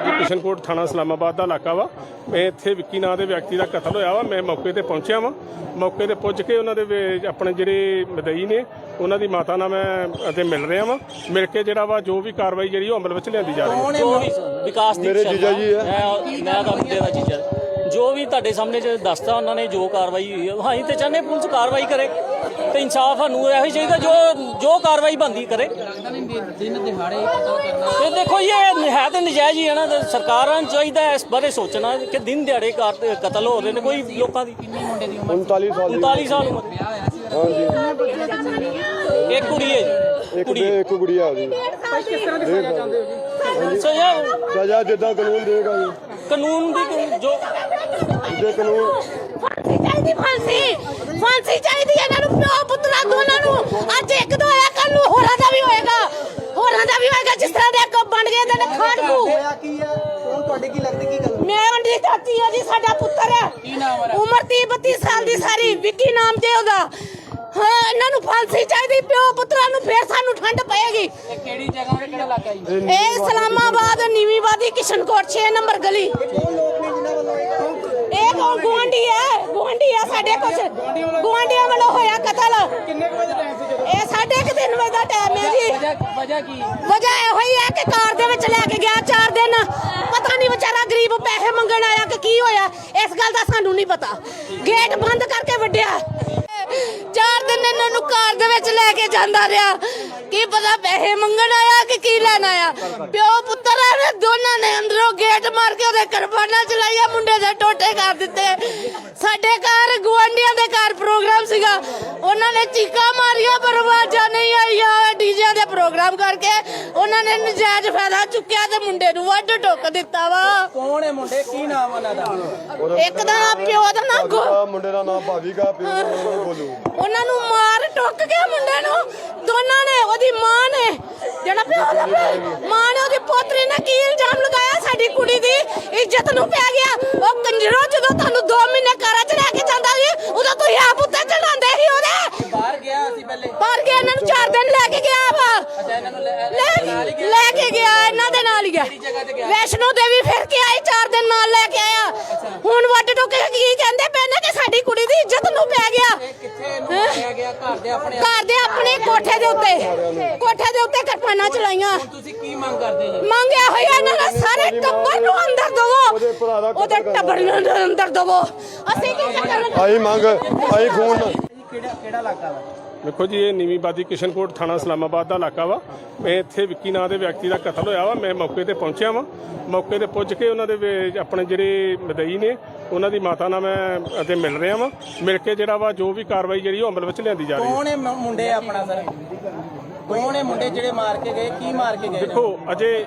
ਕਿਸ਼ਨਕੋਟ ਥਾਣਾ ਇਸਲਾਮਾਬਾਦ ਦਾ ਇਲਾਕਾ ਵਾ। ਮੈਂ ਇੱਥੇ ਵਿੱਕੀ ਨਾਂ ਦੇ ਵਿਅਕਤੀ ਦਾ ਕਤਲ ਹੋਇਆ ਵਾ। ਮੈਂ ਮੌਕੇ ਤੇ ਪਹੁੰਚਿਆ ਵਾਂ। ਮੌਕੇ ਤੇ ਪੁੱਜ ਕੇ ਉਹਨਾਂ ਦੇ ਵੇ- ਆਪਣੇ ਜਿਹੜੇ ਮਦਈ ਨੇ ਉਹਨਾਂ ਦੀ ਮਾਤਾ ਨਾਲ ਮੈਂ ਅਤੇ ਮਿਲ ਰਿਹਾ ਵਾਂ। ਮਿਲ ਕੇ ਜਿਹੜਾ ਵਾ ਜੋ ਵੀ ਕਾਰਵਾਈ ਜਿਹੜੀ ਉਹ ਅਮਲ ਵਿੱਚ ਲਿਆਂਦੀ ਜਾ ਰਹੀ ਹੈ। ਜੋ ਵਿਕਾਸ ਦੀ ਮੇਰੇ ਜੀਜਾ ਜੀ ਹੈ। ਮੈਂ ਮੈਂ ਤਾਂ ਮੁੰਡੇ ਦਾ ਜੀਜਾ। ਜੋ ਵੀ ਤੁਹਾਡੇ ਸਾਹਮਣੇ ਜੇ ਦੱਸਤਾ ਉਹਨਾਂ ਨੇ ਜੋ ਕਾਰਵਾਈ ਹੋਈ ਹੈ ਹਾਂ ਅਸੀਂ ਤੇ ਚਾਹੁੰਦੇ ਪੁਲਿਸ ਕਾਰਵਾਈ ਕਰੇ ਤੇ ਇਨਸਾਫ ਸਾਨੂੰ ਇਹੋ ਹੀ ਚਾਹੀਦਾ ਜੋ ਜੋ ਕਾਰਵਾਈ ਬੰਦੀ ਕਰੇ। ਦਿਨ ਦਿਹਾੜੇ ਕਤਲ ਕਰਨਾ। ਤੇ ਦੇਖੋ ਜੀ, ਇਹ ਹੈ ਤੇ ਨਜਾਇਜ਼ ਹੀ ਹੈ ਨਾ ਸਰਕਾਰਾਂ ਨੂੰ ਚਾਹੀਦਾ ਹੈ ਇਸ ਬਾਰੇ ਸੋਚਣਾ ਕਿ ਦਿਨ ਦਿਹਾੜੇ ਕਤਲ ਹੋ ਰਹੇ ਨੇ ਕੋਈ ਲੋਕਾਂ ਦੀ। ਕਿੰਨੀ ਮੁੰਡੇ ਦੀ ਉਮਰ 39 ਸਾਲ ਦੀ 39 ਸਾਲ ਉਮਰ। ਵਿਆਹ ਹੋਇਆ ਸੀ। ਹਾਂਜੀ। ਇੱਕ ਕੁੜੀ ਹੈ ਜੀ ਇੱਕ ਬੇ ਇੱਕ ਗੁੜੀਆ ਉਹਦੀ ਸੋ ਇਹ ਸਜ਼ਾ ਜਿੱਦਾਂ ਕਾਨੂੰਨ ਦੇਗਾ ਜੀ। ਕਾਨੂੰਨ ਦੀ ਜੋ ਜੇ ਕਾਨੂੰਨ ਫਾਂਸੀ ਚਾਹੀਦੀ ਫਾਂਸੀ। ਫਾਂਸੀ ਚਾਹੀਦੀ ਇਹਨਾਂ ਨੂੰ ਪਿਓ ਪੁੱਤਰਾ ਦੋਨਾਂ ਨੂੰ। ਅੱਜ ਇੱਕ ਦੋ ਹੋਇਆ ਕੱਲ ਨੂੰ ਹੋਰਾਂ ਦਾ ਵੀ ਹੋਏਗਾ। ਹੋਰਾਂ ਦਾ ਵੀ ਹੋਏਗਾ ਜਿਸ ਤਰ੍ਹਾਂ ਦੇ ਅੱਗੋਂ ਬਣ ਗਏ ਤੇ ਖਾੜਕੂ ਹੋਇਆ ਕੀ ਹੈ? ਕੌਣ ਤੁਹਾਡੇ ਕੀ ਲੱਗਦੀ ਕੀ ਗੱਲ ਮੈਂ ਅੰਡੀ ਚਾਚੀ ਆ ਜੀ ਸਾਡਾ ਪੁੱਤਰ ਹੈ। ਕੀ ਨਾਮ ਹੈ? ਉਮਰ 30 32 ਸਾਲ ਦੀ ਸਾਰੀ ਵਿੱਕੀ ਨਾਮ ਤੇ ਉਹਦਾ। ਹਾਂ ਇਹਨਾਂ ਨੂੰ ਫਾਂਸੀ ਚਾਹੀਦੀ ਪਿਓ ਪੁੱਤਰਾਂ ਨੂੰ ਫੇਰ ਸਾਨੂੰ ਠੰਡ ਪਏਗੀ। ਇਹ ਕਿਹੜੀ ਜਗ੍ਹਾ ਤੇ ਕਿਹੜਾ ਇਲਾਕਾ ਜੀ? ਇਹ ਇਸਲਾਮਾਬਾਦ ਨੀਵੀਂਵਾਦੀ ਕਿਸ਼ਨਕੋਟ 6 ਨੰਬਰ ਗਲੀ। ਕੌਣ ਗੁਆਂਢੀ ਹੈ ਗੁਆਂਢੀ ਹੈ ਸਾਡੇ ਕੁਛ। ਗੁਆਂਢੀਆਂ ਵੱਲੋਂ ਹੋਇਆ ਕਤਲ। ਕਿੰਨੇ ਕੁ ਵਜੇ ਟਾਈਮ ਸੀ ਜਦੋਂ? ਇਹ ਸਾਢੇ ਕੁ ਤਿੰਨ ਵਜੇ ਦਾ ਟਾਈਮ ਹੈ ਜੀ। ਵਜ੍ਹਾ ਕੀ? ਵਜ੍ਹਾ ਇਹੋ ਹੀ ਹੈ ਕਿ ਕਾਰ ਦੇ ਵਿੱਚ ਲੈ ਕੇ ਗਿਆ ਚਾਰ ਦਿਨ। ਪਤਾ ਨਹੀਂ ਵਿਚਾਰਾ ਗਰੀਬ ਪੈਸੇ ਮੰਗਣ ਆਇਆ ਕਿ ਕੀ ਹੋਇਆ। ਇਸ ਗੱਲ ਦਾ ਸਾਨੂੰ ਨਹੀਂ ਪਤਾ। ਗੇਟ ਬੰਦ ਕਰਕੇ ਵੱਡਿਆ। ਚਾਰ ਦਿਨ ਇਹਨਾਂ ਨੂੰ ਕਾਰ ਦੇ ਵਿੱਚ ਲੈ ਕੇ ਜਾਂਦਾ ਰਿਹਾ। ਕੀ ਪਤਾ ਪੈਸੇ ਮੰਗਣ ਆਇਆ ਕਿ ਕੀ ਲੈਣ ਆਇਆ। ਪਿਓ ਪੁੱਤਰ ਐਵੇਂ ਦੋਨਾਂ ਨੇ ਉਹਦੇ ਕਰਬਾਨਾ ਚਲਾਈਆ ਮੁੰਡੇ ਦੇ ਟੋਟੇ ਕਰ ਦਿੱਤੇ। ਸਾਡੇ ਘਰ ਗੁਆਂਢੀਆਂ ਦੇ ਘਰ ਪ੍ਰੋਗਰਾਮ ਸੀਗਾ। ਉਹਨਾਂ ਨੇ ਚੀਕਾਂ ਮਾਰੀਆਂ ਪਰ ਆਵਾਜ਼ਾਂ ਨਹੀਂ ਆਈਆਂ। ਡੀਜੇ ਦੇ ਪ੍ਰੋਗਰਾਮ ਕਰਕੇ ਉਹਨਾਂ ਨੇ ਨਜਾਇਜ਼ ਫਾਇਦਾ ਚੁੱਕਿਆ ਤੇ ਮੁੰਡੇ ਨੂੰ ਵੱਢ ਟੁੱਕ ਦਿੱਤਾ ਵਾ। ਕੌਣ ਹੈ ਮੁੰਡੇ? ਕੀ ਨਾਮ ਉਹਨਾਂ ਦਾ? ਇੱਕ ਦਾ ਨਾਂ ਪਿਓ ਦਾ ਨਾਂ ਗੋ ਮੁੰਡੇ ਦਾ ਨਾਮ ਭਾਵੀਗਾ ਪਿਓ ਦਾ ਨਾਮ ਬੋਲੂ ਉਹਨਾਂ ਨੂੰ ਮਾਰ ਟੁੱਕ ਕੇ ਮੁੰਡੇ ਨੂੰ। ਦੋਨਾਂ ਨੇ ਉਹਦੀ ਮਾਂ ਨੇ ਜਿਹੜਾ ਪਿਓ ਦਾ ਮਾਂ ਨੇ ਉਹਦੀ ਪੋਤਰੀ ਨੇ ਕੀ ਇਲਜ਼ਾਮ ਲਗਾਇਆ ਸਾਡੀ ਕੁੜੀ ਦੀ ਇੱਜ਼ਤ ਨੂੰ ਪੈ ਗਿਆ। ਉਹ ਕੰਜਰੋ ਜਦੋਂ ਤੁਹਾਨੂੰ 2 ਮਹੀਨੇ ਘਰਾਂ 'ਚ ਰਹਿ ਕੇ ਜਾਂਦਾ ਸੀ ਉਦੋਂ ਤੁਸੀਂ ਆਪ ਉੱਤੇ ਚੜਾਉਂਦੇ ਸੀ ਉਹਦੇ। ਬਾਹਰ ਗਿਆ ਸੀ ਪਹਿਲੇ। ਪਰ ਗਿਆ ਇਹਨਾਂ ਨੂੰ 4 ਦਿਨ ਲੈ ਕੇ ਗਿਆ ਵਾ। ਅੱਛਾ ਇਹਨਾਂ ਨੂੰ ਲੈ ਕੇ ਗਿਆ। ਇਹਨਾਂ ਦੇ ਨਾਲ ਹੀ ਗਿਆ? ਵੈਸ਼ਨੋ ਦੇਵੀ ਫਿਰ ਕੇ ਆਈ 4 ਦਿਨ ਨਾਲ ਲੈ ਕੇ ਆਇਆ। ਹੁਣ ਵੱਡ ਟੁੱਕ ਕੇ ਕੀ ਕਹਿੰਦੇ ਪਏ ਨੇ ਕਿ ਸਾਡੀ ਕੁੜੀ ਦੀ ਇੱਜ਼ਤ ਨੂੰ ਪੈ ਗਿਆ। ਕਿੱਥੇ ਘਰ ਦੇ ਆਪਣੇ ਘਰ ਦੇ ਆਪਣੇ ਕੋਠੇ ਦੇ ਉੱਤੇ। ਕੋਠੇ ਦੇ ਉੱਤੇ ਕਿਰਪਾਨਾਂ ਚਲਾਈਆਂ। ਤੁਸੀਂ ਕੀ ਮੰਗ ਕਰਦੇ ਜੀ ਮੰਗਿਆ ਹੋਇਆ ਇਹਨਾਂ ਦਾ ਸਾਰੇ ਟੱਬਰ ਨੂੰ ਅੰਦਰ ਉਹਦੇ ਭਰਾ ਦਾ ਦਵੋ ਕਤਲ ਉਹਦੇ ਟੱਬਰ ਨੂੰ ਅੰਦਰ ਦਵੋ। ਅਸੀਂ ਕੀ ਕਰਨਾ? ਆਈ ਮੰਗ ਆਈ ਖੂਨ। ਕਿਹੜਾ ਕਿਹੜਾ ਇਲਾਕਾ ਵਾ? ਦੇਖੋ ਜੀ ਇਹ ਨੀਵੀਂਬਾਦੀ ਕਿਸ਼ਨਕੋਟ ਥਾਣਾ ਇਸਲਾਮਾਬਾਦ ਦਾ ਇਲਾਕਾ ਵਾ। ਮੈਂ ਇੱਥੇ ਵਿੱਕੀ ਨਾਂ ਦੇ ਵਿਅਕਤੀ ਦਾ ਕਤਲ ਹੋਇਆ ਵਾ। ਮੈਂ ਮੌਕੇ ਤੇ ਪਹੁੰਚਿਆ ਵਾਂ। ਮੌਕੇ ਤੇ ਪੁੱਜ ਕੇ ਉਹਨਾਂ ਦੇ ਵੇ- ਆਪਣੇ ਜਿਹੜੇ ਮਦਈ ਨੇ ਉਹਨਾਂ ਦੀ ਮਾਤਾ ਨਾਲ ਮੈਂ ਅਤੇ ਮਿਲ ਰਿਹਾ ਵਾਂ। ਮਿਲ ਕੇ ਜਿਹੜਾ ਵਾ ਜੋ ਵੀ ਕਾਰਵਾਈ ਜਿਹੜੀ ਉਹ ਅਮਲ ਵਿੱਚ ਲਿਆਂਦੀ ਜਾ ਰਹੀ ਹੈ। ਕੌਣ ਹੈ ਮ- ਮੁੰਡੇ ਆਪਣਾ ਸਰ? ਕੌਣ ਹੈ ਮੁੰਡੇ ਜਿਹੜੇ ਮਾਰ ਕੇ ਗਏ? ਕੀ ਮਾਰ ਕੇ ਗਏ? ਨੇ? ਦੇਖੋ ਅਜੇ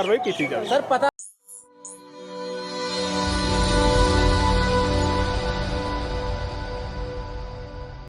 ਕਾਰਵਾਈ ਕੀਤੀ ਜਾਵੇ। ਸਰ ਪਤਾ